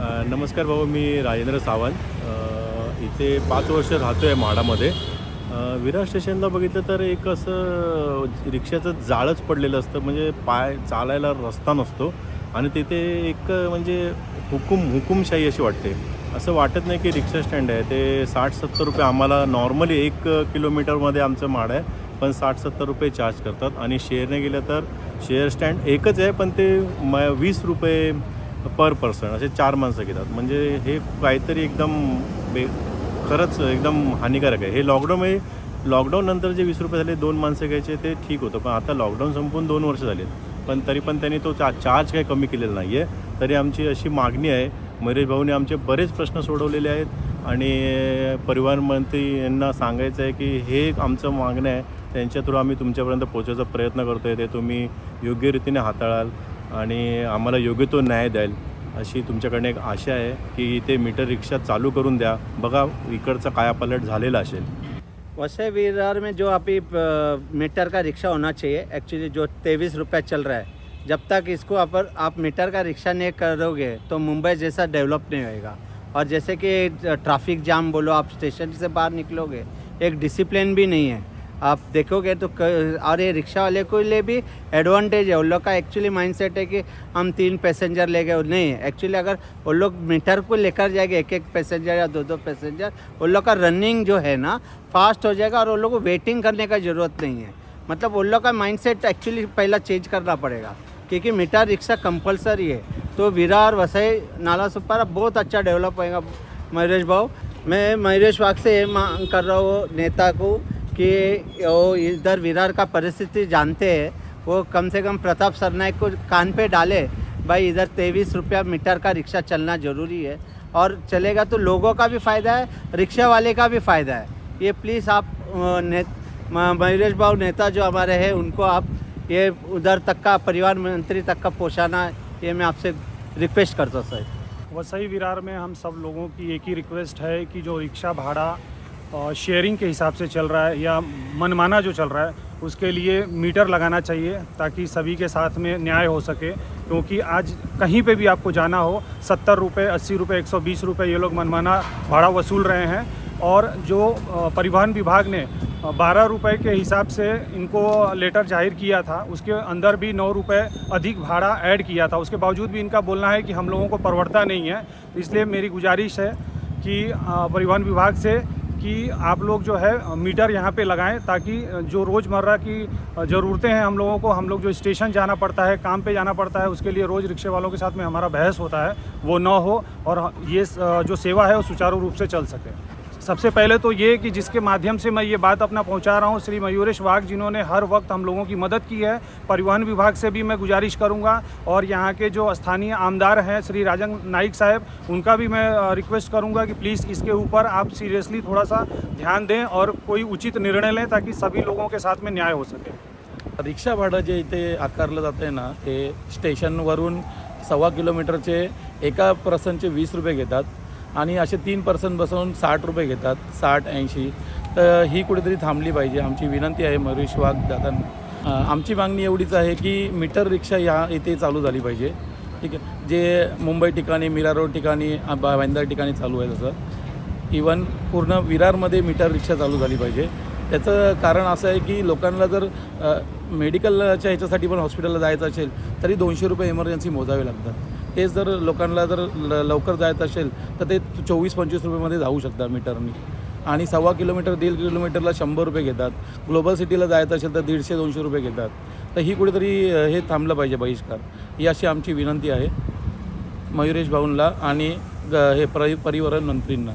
नमस्कार भाऊ मी राजेंद्र सावंत. इथे पाच वर्ष राहतो आहे माडामध्ये विरार स्टेशनला बघितलं तर एक असं रिक्षाचं जाळंच पडलेलं असतं. म्हणजे पाय चालायला रस्ता नसतो. आणि तिथे एक म्हणजे हुकुम हुकुमशाही अशी वाटते. असं वाटत नाही की रिक्षा स्टँड आहे. ते साठ सत्तर रुपये आम्हाला नॉर्मली एक किलोमीटरमध्ये आमचं माड आहे. पण साठ सत्तर रुपये चार्ज करतात. आणि शेअरने गेलं तर शेअर स्टँड एकच आहे. पण ते म वीस रुपये पर पर्सन असे चार माणसं घेतात. म्हणजे हे काहीतरी एकदम बे खरंच एकदम हानिकारक आहे. हे लॉकडाऊनमध्ये लॉकडाऊन नंतर जे वीस रुपये झाले दोन माणसं घ्यायचे ते ठीक होतं. पण आता लॉकडाऊन संपून दोन वर्ष झाले पण तरी पण त्यांनी तो चा चार्ज काही कमी केलेला नाही आहे तरी आमची अशी मागणी आहे महेश भाऊने आमचे बरेच प्रश्न सोडवलेले आहेत. आणि परिवहन मंत्री यांना सांगायचं आहे की हे एक आमचं मागणं आहे. त्यांच्या थ्रू आम्ही तुमच्यापर्यंत पोहोचायचा प्रयत्न करतो आहे ते तुम्ही योग्य रीतीने हाताळाल. आणि आम्हाला योग्य तो न्याय द्याल अशी तुमच्याकडनं एक आशा आहे की इथे मीटर रिक्षा चालू करून द्या. बघा इकडचा कायापालट झालेला असेल. वैसे विरार में जो अभी मीटर का रिक्शा होना चाहिए एक्चुअली जो तेईस रुपया चल रहा है जब तक इसको आप आप मीटर का रिक्शा नहीं करोगे तो मुंबई जैसा डेवलप नहीं होएगा। और जैसे कि ट्रैफिक जाम बोलो आप स्टेशन से बाहर निकलोगे एक डिसिप्लिन भी नहीं है। आप देखोगे तो और ये रिक्शा वाले को लिए भी एडवांटेज है। उन लोग का एक्चुअली माइंडसेट है कि हम तीन पैसेंजर ले गए। नहीं एक्चुअली अगर वो लोग मीटर को लेकर जाएँगे एक एक पैसेंजर या दो दो पैसेंजर उन लोग का रनिंग जो है ना फास्ट हो जाएगा और उन लोग को वेटिंग करने का ज़रूरत नहीं है। मतलब उन लोग का माइंडसेट एक्चुअली पहला चेंज करना पड़ेगा, क्योंकि मीटर रिक्शा कंपलसरी है। तो विरार, वसई, नाला सुपारा बहुत अच्छा डेवलप होएगा। मयूरेश भाव मैं मयूरेश वाग से ये मांग कर रहा हूँ, नेता को कि वो इधर विरार का परिस्थिति जानते हैं, वो कम से कम प्रताप सरनाइक को कान पे डाले, भाई इधर तेईस रुपया मीटर का रिक्शा चलना ज़रूरी है। और चलेगा तो लोगों का भी फ़ायदा है, रिक्शा वाले का भी फ़ायदा है। ये प्लीज़ आप ने मयूरेश भाव नेता जो हमारे हैं, उनको आप ये उधर तक का परिवहन मंत्री तक का पहुँचाना, ये मैं आपसे रिक्वेस्ट करता हूँ, सर। वसई विरार में हम सब लोगों की एक ही रिक्वेस्ट है कि जो रिक्शा भाड़ा शेयरिंग के हिसाब से चल रहा है या मनमाना जो चल रहा है, उसके लिए मीटर लगाना चाहिए ताकि सभी के साथ में न्याय हो सके। क्योंकि आज कहीं पे भी आपको जाना हो, सत्तर रुपये अस्सी रुपये एक सौ बीस रुपये ये लोग मनमाना भाड़ा वसूल रहे हैं। और जो परिवहन विभाग ने बारह रुपये के हिसाब से इनको लेटर ज़ाहिर किया था, उसके अंदर भी नौ रुपये अधिक भाड़ा ऐड किया था। उसके बावजूद भी इनका बोलना है कि हम लोगों को परवड़ता नहीं है। इसलिए मेरी गुजारिश है कि परिवहन विभाग से कि आप लोग जो है मीटर यहाँ पे लगाएँ ताकि जो रोज़मर्रा की ज़रूरतें हैं हम लोगों को, हम लोग जो स्टेशन जाना पड़ता है, काम पे जाना पड़ता है, उसके लिए रोज़ रिक्शे वालों के साथ में हमारा बहस होता है, वो ना हो और ये जो सेवा है वो सुचारू रूप से चल सके। सबसे पहले तो ये कि जिसके माध्यम से मैं ये बात अपना पहुँचा रहा हूँ, श्री मयूरेश वाघ जिन्होंने हर वक्त हम लोगों की मदद की है, परिवहन विभाग से भी मैं गुजारिश करूँगा और यहाँ के जो स्थानीय आमदार हैं, श्री राजन नाइक साहब, उनका भी मैं रिक्वेस्ट करूँगा कि प्लीज़ इसके ऊपर आप सीरियसली थोड़ा सा ध्यान दें और कोई उचित निर्णय लें ताकि सभी लोगों के साथ में न्याय हो सके। रिक्षा भाडं जे इथे आकारलं जातं आहे ना, ते स्टेशनवरून सव्वा किलोमीटरचे एका पर्सनचे वीस रुपये घेतात. आणि असे तीन पर्सन बसवून साठ रुपये घेतात साठ ऐंशी. तर ही कुठेतरी थांबली पाहिजे. आमची विनंती आहे मयुरेश वाघ दादांना. आमची मागणी एवढीच आहे की मीटर रिक्षा या इथे चालू झाली पाहिजे. ठीक आहे. जे मुंबई ठिकाणी मीरा रोड ठिकाणी अं, बा- ठिकाणी चालू आहे तसं. इवन पूर्ण विरारमध्ये मीटर रिक्षा चालू झाली पाहिजे. त्याचं कारण असं आहे की लोकांना जर मेडिकलच्या ह्याच्यासाठी पण हॉस्पिटलला जायचं असेल तरी दोनशे रुपये इमर्जन्सी मोजावे लागतात. तेच जर लोकांना जर ल लवकर जायचं असेल तर ते चोवीस पंचवीस रुपयेमध्ये जाऊ शकतात मीटरनी. आणि सव्वा किलोमीटर दीड किलोमीटरला शंभर रुपये घेतात. ग्लोबल सिटीला जायचं असेल तर दीडशे दोनशे रुपये घेतात. तर ही कुठेतरी हे थांबलं पाहिजे बहिष्कार. ही अशी आमची विनंती आहे मयुरेश भाऊंला आणि ग- हे परि परिवहन मंत्रींना.